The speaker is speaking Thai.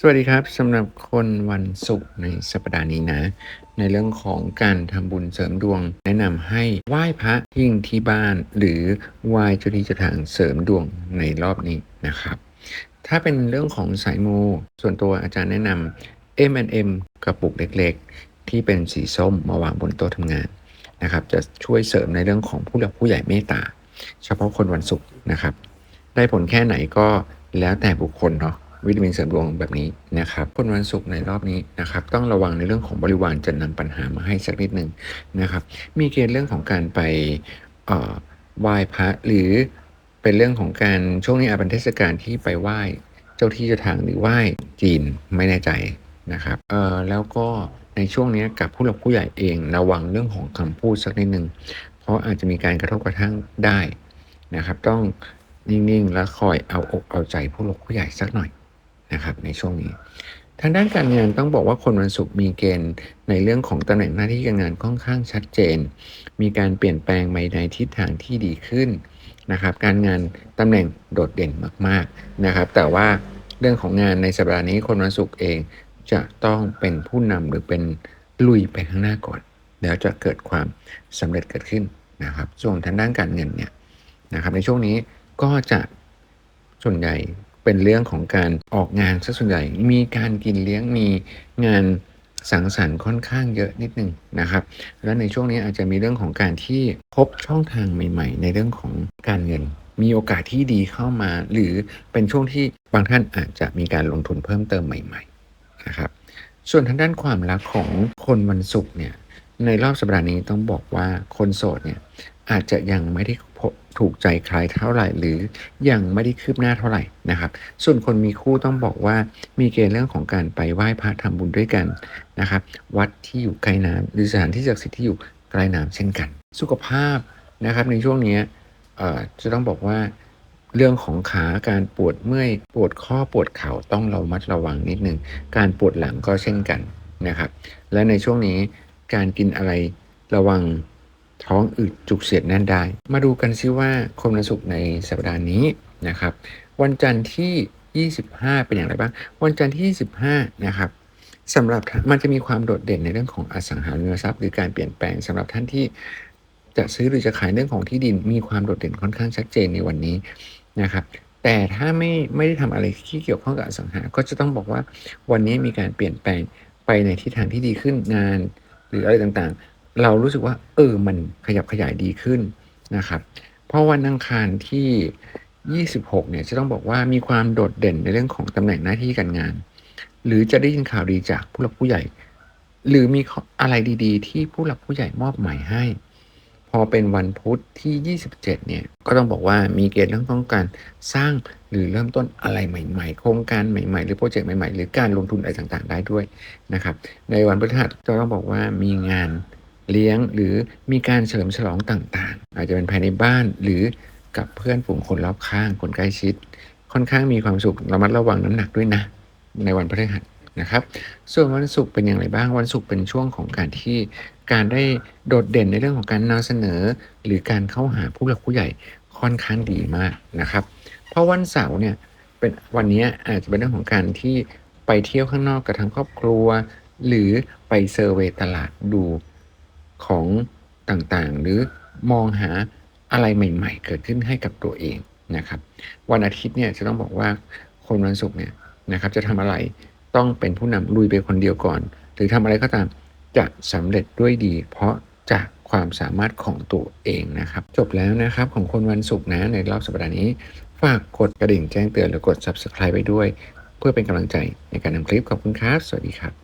สวัสดีครับสำหรับคนวันศุกร์ในสัปดาห์นี้นะ ในเรื่องของการทำบุญเสริมดวง แนะนำให้ไหว้พระยิ่งที่บ้าน หรือไหว้เจ้าที่เจ้าทางเสริมดวงในรอบนี้นะครับ ถ้าเป็นเรื่องของสายมูส่วนตัวอาจารย์แนะนำ M&M กระปุกเล็กๆ ที่เป็นสีส้มมาวางบนโต๊ะทำงานนะครับ จะช่วยเสริมในเรื่องของผู้หลักผู้ใหญ่เมตตา เฉพาะคนวันศุกร์นะครับ ได้ผลแค่ไหนก็แล้วแต่บุคคลเนาะ วิตามินเสริมดวงแบบนี้นะครับคนวันศุกร์ในรอบนี้นะครับต้องระวังในเรื่องของบริวารจะนำปัญหามาให้สักนิดหนึ่งนะครับ มีเกณฑ์เรื่องของการไปไหว้พระหรือเป็นเรื่องของการช่วงนี้อาจเป็นเทศกาลที่ไปไหว้เจ้าที่เจ้าทางหรือไหว้จีนไม่แน่ใจนะครับเออแล้วก็ในช่วงนี้กับผู้หลักผู้ใหญ่เองระวังเรื่องของคำพูดสักนิดหนึ่งเพราะอาจจะมีการกระทบกระทั่งได้นะครับ ต้องนิ่งๆ และคอยเอาอกเอาใจผู้หลักผู้ใหญ่สักหน่อย นะครับในช่วงนี้ ทางด้านการงานต้องบอกว่าคนวันศุกร์มีเกณฑ์ในเรื่องของตำแหน่งหน้าที่การงานค่อนข้างชัดเจน มีการเปลี่ยนแปลงไปในทิศทางที่ดีขึ้นนะครับ การงานตำแหน่งโดดเด่นมากๆนะครับ แต่ว่าเรื่องของงานในสัปดาห์นี้คนวันศุกร์เองจะต้องเป็นผู้นำหรือเป็นลุยไปข้างหน้าก่อน แล้วจะเกิดความสำเร็จเกิดขึ้นนะครับ ส่วนทางด้านการเงินเนี่ยนะครับในช่วงนี้ก็จะส่วนใหญ่ เป็นเรื่องของการออกงานซะส่วนใหญ่ มีการกินเลี้ยงมีงานสังสรรค์ค่อนข้างเยอะนิดนึงนะครับ และในช่วงนี้อาจจะมีเรื่องของการที่พบช่องทางใหม่ ๆ ในเรื่องของการเงิน มีโอกาสที่ดีเข้ามา หรือเป็นช่วงที่บางท่านอาจจะมีการลงทุนเพิ่มเติมใหม่ ๆ นะครับ ส่วนทางด้านความรักของคนวันศุกร์เนี่ยในรอบสัปดาห์นี้ต้องบอกว่าคนโสดเนี่ยอาจจะยังไม่ได้ ถูกใจใครเท่าไหร่ หรือยังไม่ได้คืบหน้าเท่าไหร่นะครับ ส่วนคนมีคู่ต้องบอกว่ามีเกณฑ์เรื่องของการไปไหว้พระทำบุญด้วยกันนะครับ วัดที่อยู่ใกล้น้ำหรือสถานที่ศักดิ์สิทธิ์ที่อยู่ใกล้น้ำเช่นกัน สุขภาพนะครับในช่วงนี้จะต้องบอกว่าเรื่องของขาการปวดเมื่อยปวดข้อปวดเข่าต้องเรามัดระวังนิดนึงการปวดหลังก็เช่นกันนะครับ และในช่วงนี้การกินอะไรระวัง ท้องอืดจุกเสียดแน่นได้ มาดูกันซิว่าคนวันศุกร์ในสัปดาห์นี้นะครับ วันจันทร์ที่ 25 เป็นอย่างไรบ้าง วันจันทร์ที่ 25 นะครับสำหรับมันจะมีความโดดเด่นในเรื่องของอสังหาริมทรัพย์หรือการเปลี่ยนแปลงสำหรับท่านที่จะซื้อหรือจะขายเรื่องของที่ดินมีความโดดเด่นค่อนข้างชัดเจนในวันนี้นะครับ แต่ถ้าไม่ไม่ได้ทำอะไรที่เกี่ยวข้องกับอสังหา ก็จะต้องบอกว่าวันนี้มีการเปลี่ยนแปลงไปในทิศทางที่ดีขึ้นงาน หรืออะไรต่างๆ เรารู้สึกว่า เออมันขยับขยายดีขึ้นนะครับ เพราะวันอังคารที่ 26 เนี่ยจะต้องบอกว่ามีความโดดเด่นในเรื่องของตำแหน่งหน้าที่การงาน หรือจะได้ยินข่าวดีจากผู้หลักผู้ใหญ่ หรือมีอะไรดี ๆ ที่ผู้หลักผู้ใหญ่มอบหมายให้ พอเป็นวันพุธที่ 27 เนี่ยก็ต้องบอกว่ามีเกณฑ์เรื่องต้องการสร้างหรือเริ่มต้นอะไรใหม่ ๆ โครงการใหม่ ๆ หรือโปรเจกต์ใหม่ ๆ หรือการลงทุนอะไรต่างๆ ได้ด้วยนะครับ ในวันพฤหัสก็ต้องบอกว่ามีงาน เลี้ยงหรือมีการเฉลิมฉลองต่างๆ อาจจะเป็นภายในบ้านหรือกับเพื่อนฝูงคนรอบข้างคนใกล้ชิด ค่อนข้างมีความสุขระมัดระวังน้ำหนักด้วยนะ ในวันพฤหัสนะครับ ส่วนวันศุกร์เป็นอย่างไรบ้างวันศุกร์เป็นช่วงของการที่การได้โดดเด่นในเรื่องของการนำเสนอ หรือการเข้าหาผู้หลักผู้ใหญ่ค่อนข้างดีมากนะครับ เพราะวันเสาร์เนี่ยเป็นวันนี้อาจจะเป็นเรื่องของการที่ไปเที่ยวข้างนอกกับทั้งครอบครัว หรือไปเซอร์เวยตลาดดู ของต่างๆ หรือมองหาอะไรใหม่ ๆ เกิดขึ้นให้กับตัวเองนะครับ วันอาทิตย์เนี่ยจะต้องบอกว่าคนวันศุกร์เนี่ยนะครับจะทำอะไรต้องเป็นผู้นำลุยไปคนเดียวก่อน หรือทำอะไรก็ตามจะสำเร็จด้วยดี เพราะจากความสามารถของตัวเองนะครับ จบแล้วนะครับของคนวันศุกร์นะในรอบสัปดาห์นี้ ฝากกดกระดิ่งแจ้งเตือนหรือกด subscribe ไปด้วย เพื่อเป็นกำลังใจในการนำคลิปขอบคุณครับ สวัสดีครับ